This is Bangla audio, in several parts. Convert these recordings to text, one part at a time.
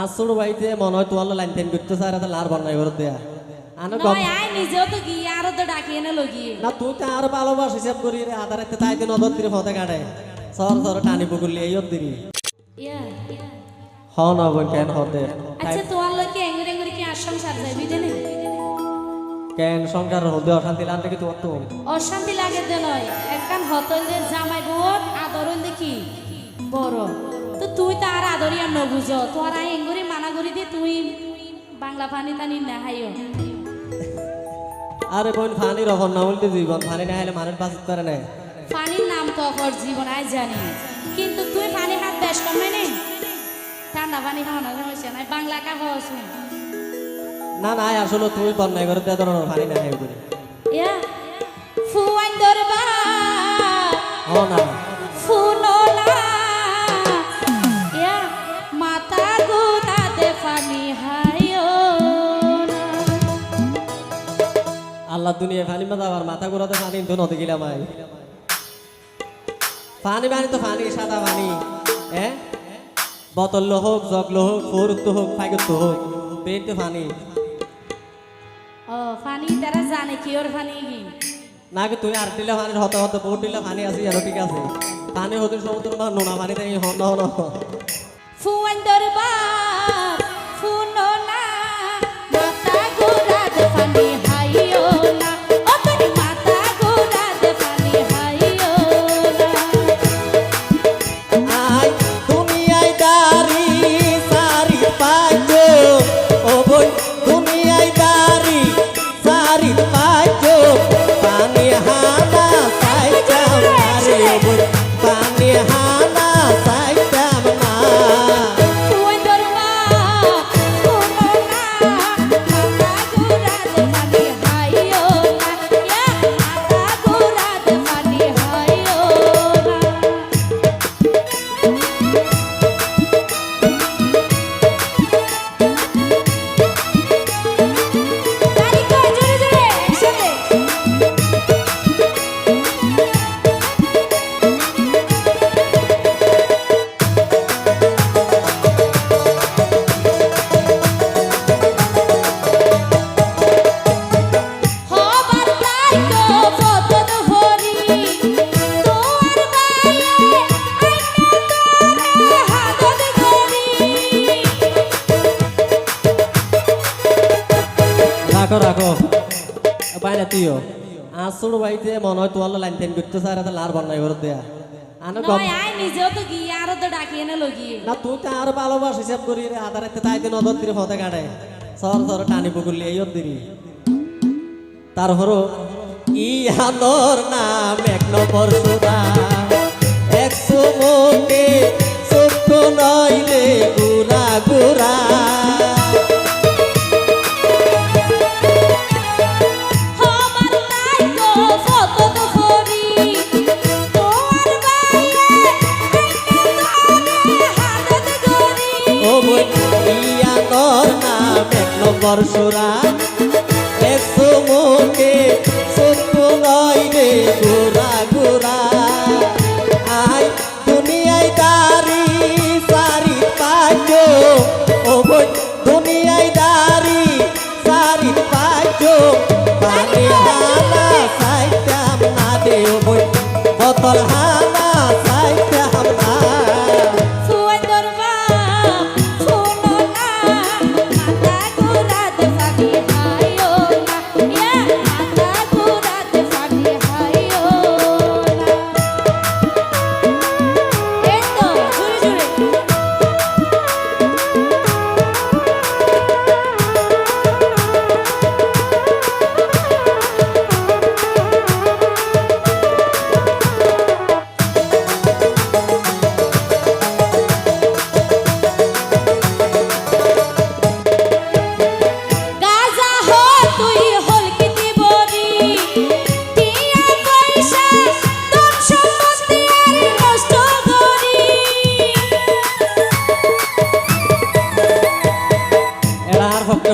আসুর বাড়িতে মনে হয় তোমার লাইন টাইন করতে স্যার এটা লার বন্যায় করে দেয়া। আনো নয় আয় নিজেও তো গিয়ে আরও তো ডাকি এনে লগিয়ে। না তুই তো আর ভালোবাস হিসাব করি রে আধার একটা তাই দিন নদর দিরে ফতে কাটে। সর সর টানি পুকুরলি এই দিরি ইয়া হ না বোন কেন হতে আচ্ছা তোমার লোকে এঙ্গুরি এঙ্গুরি কি আশ্রম সার যাবি দেনে কেন সংসার হতে অশান্তি লান থেকে তোমার তো? অশান্তি লাগে দে নয়। একখান হতলে জামাই বোন আদর দেখি বড়। তো তুই তো আর আদরি আর নবুঝ তোর আই এঙ্গুরি মানা করি দি তুই বাংলা পানি তানি না হাইও। আরে বোন ফানি রকম না বলতে জীবন ফানি না হলে মানুষ বাঁচতে পারে না। পানির নাম তো অকর জীবন আই জানি। কিন্তু তুই পানি হাত বেশ কমে নেই ঠান্ডা পানি খাওয়ানো সমস্যা নাই বাংলা কা হস না না আসলে তুই বন্যায় করে দেয় ধরনের ফানি না হয়ে করি ইয়া ফুয়াইন দরবার। হ না। আল্লাহ দুনিয়া ফানি মাথা আবার মাথা ঘুরাতে ফানি তো নদী গিলাম আই ফানি পানি তো ফানি সাদা পানি হ্যাঁ? বোতল হোক জগলো হোক ফোরুত্ব হোক ফাইগত্ব হোক পেট তো ফানি। ও পানি তারা জানে কি ওর পানি কি? না কি তুই আর দিলে ফানির হতে হতে বহুত দিলে ফানি আছে আর ঠিক আছে। ফানি হতে সমুদ্র বা নোনা পানি তাই হন হন ফুয়াইন দরবার রাখো রাখো বাইরে তুইও। আসুর বাড়িতে মনে হয় তোমার লাইন টাইন করতে স্যার এটা লার বন্যায় করে দেয়া। আনো গম। নয় নিজেও তো গিয়ে আরও তো ডাকি এনে লগিয়ে না তুই তো আর ভালোবাস হিসাব করি রে আধার একটা তাই দিন নদর দিরে ফতে কাটে। সর সর টানি পুকুরলি এই দিরি তারপরও ইহানোর নাম এক নম্বর এক সুরা। একশো মুখে সত্য নইলে রে গুড়া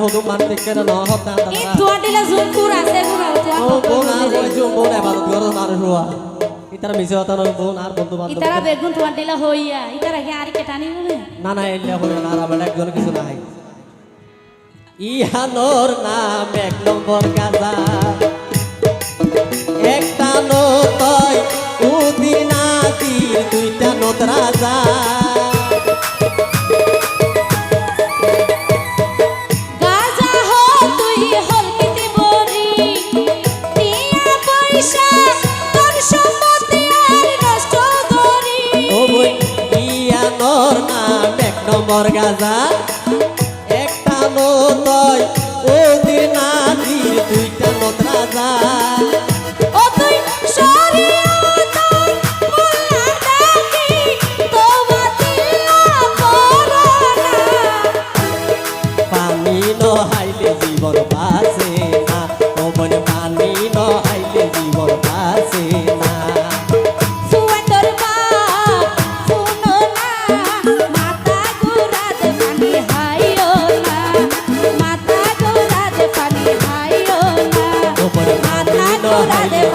এই তারা তোয়া দিলা জুনপুর আছে গুনা তোয়া ও বোন আর ওই যে বোন এবাদত করে মানুষ ইতারা মিছে হতা নয় বোন আর বন্ধু বান্ধব। ইতারা বেগুন তোমার দিলা হইয়া ইতারা কি আর কেটানি বলে? না না এলে হবে না আর আমার একজন কিছু নাই। ইহানোর নাম এক নম্বর গাজা ইয়ানোর নাম এক নম্বর গাজা। একটা নতয় উদিনাতির দুইটা নত রাজা। মাথা ঘুরাতে